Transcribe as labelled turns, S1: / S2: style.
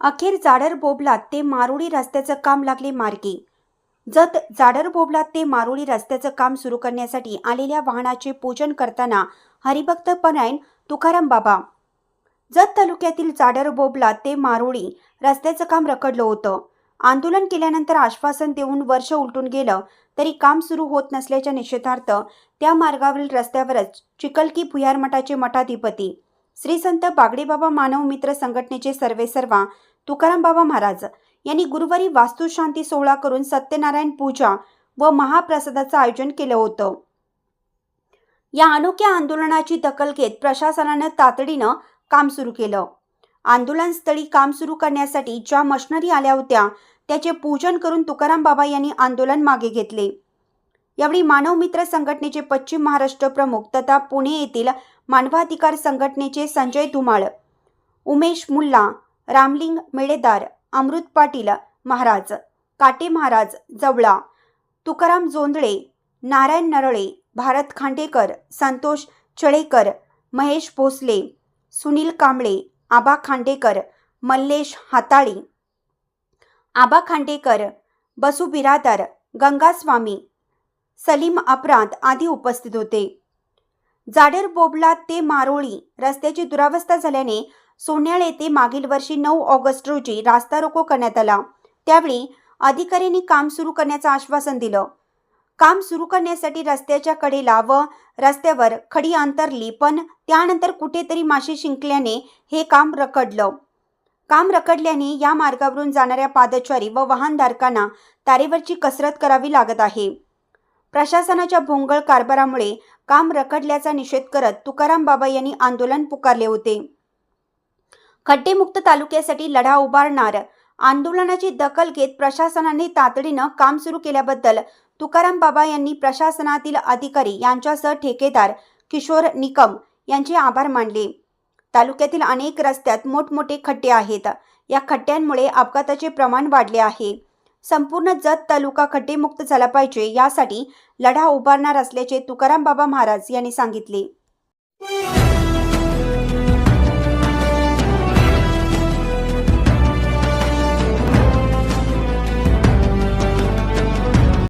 S1: अखेर जाडर बोबलात ते मारुडी रस्त्याचं काम लागले मार्गी. जत जाडर बोबलात ते मारुळी रस्त्याचं काम सुरू करण्यासाठी आलेल्या वाहनाचे पूजन करताना हरिभक्त परायण तुकाराम बाबा. जत तालुक्यातील जाडर बोबलात ते मारुडी रस्त्याचं काम रखडलं होतं. आंदोलन केल्यानंतर आश्वासन देऊन वर्ष उलटून गेलं तरी काम सुरू होत नसल्याच्या निषेधार्थ त्या मार्गावरील रस्त्यावरच चिकलकी भुयार मठाचे मठाधिपती श्री संत बागडेबाबा मानव मित्र संघटनेचे सर्वेसर्वा तुकाराम बाबा महाराज यांनी गुरुवारी वास्तुशांती सोहळा करून सत्यनारायण पूजा व महाप्रसादाचं आयोजन केलं होतं. या अनोख्या आंदोलनाची दखल घेत प्रशासनानं तातडीनं काम सुरू केलं. आंदोलनस्थळी काम सुरू करण्यासाठी ज्या मशनरी आल्या होत्या त्याचे पूजन करून तुकाराम बाबा यांनी आंदोलन मागे घेतले. यावेळी मानव मित्र संघटनेचे पश्चिम महाराष्ट्र प्रमुख तथा पुणे येथील मानवाधिकार संघटनेचे संजय धुमाळ उमेश मुल्ला रामलिंग मेळेदार अमृत पाटील महाराज काटे महाराज जवळा तुकाराम जोंधळे नारायण नरळे भारत खांडेकर संतोष चळेकर महेश भोसले सुनील कांबळे आबा खांडेकर मल्लेश हाताळी आबा खांडेकर बसू बिरादर गंगास्वामी सलीम अपराध आदी उपस्थित होते. जाडेर बोबला ते मारोळी रस्त्याची दुरावस्था झाल्याने सोन्याळ येथे मागील वर्षी नऊ ऑगस्ट रोजी रास्ता रोको करण्यात आला. त्यावेळी अधिकाऱ्यांनी काम सुरू करण्याचं आश्वासन दिलं. काम सुरू करण्यासाठी रस्त्याच्या कडेला व रस्त्यावर खडी अंतरली पण त्यानंतर कुठेतरी मासे शिंकल्याने हे काम रखडलं. काम रखडल्याने या मार्गावरून जाणाऱ्या पादचारी व वाहनधारकांना तारेवरची कसरत करावी लागत आहे. प्रशासनाच्या भोंगळ कारभारामुळे काम रखडल्याचा निषेध करत तुकाराम बाबा यांनी आंदोलन पुकारले होते. खड्डेमुक्त तालुक्यासाठी लढा उभारणार आंदोलनाची दखल घेत प्रशासनाने तातडीनं काम सुरू केल्याबद्दल तुकाराम बाबा यांनी प्रशासनातील अधिकारी यांच्यासह ठेकेदार किशोर निकम यांचे आभार मानले. तालुक्यातील अनेक रस्त्यात मोठमोठे खड्डे आहेत. या खड्ड्यांमुळे अपघाताचे प्रमाण वाढले आहे. संपूर्ण जत तालुका खड्डेमुक्त झाला पाहिजे यासाठी लढा उभारणार असल्याचे तुकाराम बाबा महाराज यांनी सांगितले.